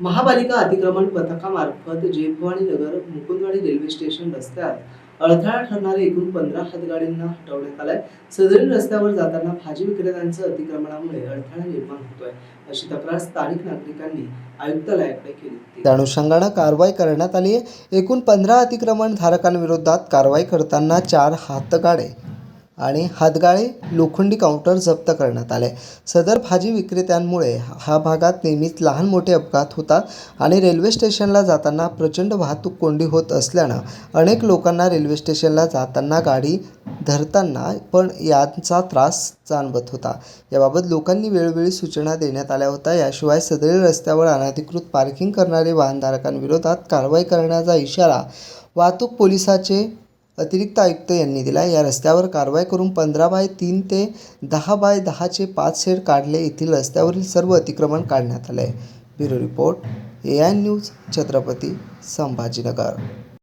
महापालिका अतिक्रमण पथकामार्फत जेपवाडी नगर मुकुंदवाडी रेल्वे स्टेशन रस्त्यात अडथळा ठरणारे एकूण पंधरा हातगाडींना हटवण्यात आलाय. सदरील रस्त्यावर जाताना भाजी विक्रेत्यांचं अतिक्रमणामुळे अडथळा निर्माण होतोय अशी तक्रार स्थानिक नागरिकांनी आयुक्तालयाकडे केली त्या अनुषंगानं कारवाई करण्यात आली आहे एकूण पंधरा अतिक्रमण धारकांविरोधात कारवाई करताना चार हातगाडे आणि हातगाळे लोखंडी काउंटर जप्त करण्यात आले. सदर भाजी विक्रेत्यांमुळे हा भागात नेहमीच लहान मोठे अपघात होतात आणि रेल्वे स्टेशनला जाताना प्रचंड वाहतूक कोंडी होत असल्यानं अनेक लोकांना रेल्वे स्टेशनला जाताना गाडी धरताना पण यांचा त्रास जाणवत होता. याबाबत लोकांनी वेळोवेळी सूचना देण्यात आल्या होत्या. याशिवाय सदरील रस्त्यावर अनधिकृत पार्किंग करणारे वाहनधारकांविरोधात कारवाई करण्याचा इशारा वाहतूक पोलिसाचे अतिरिक्त आयुक्त यांनी दिला या रस्त्यावर कारवाई करून पंधरा बाय तीन ते दहा बाय दहाचे पाच शेड काढले. येथील रस्त्यावरील सर्व अतिक्रमण काढण्यात आले bureau report A I news Chhatrapati Sambhajinagar.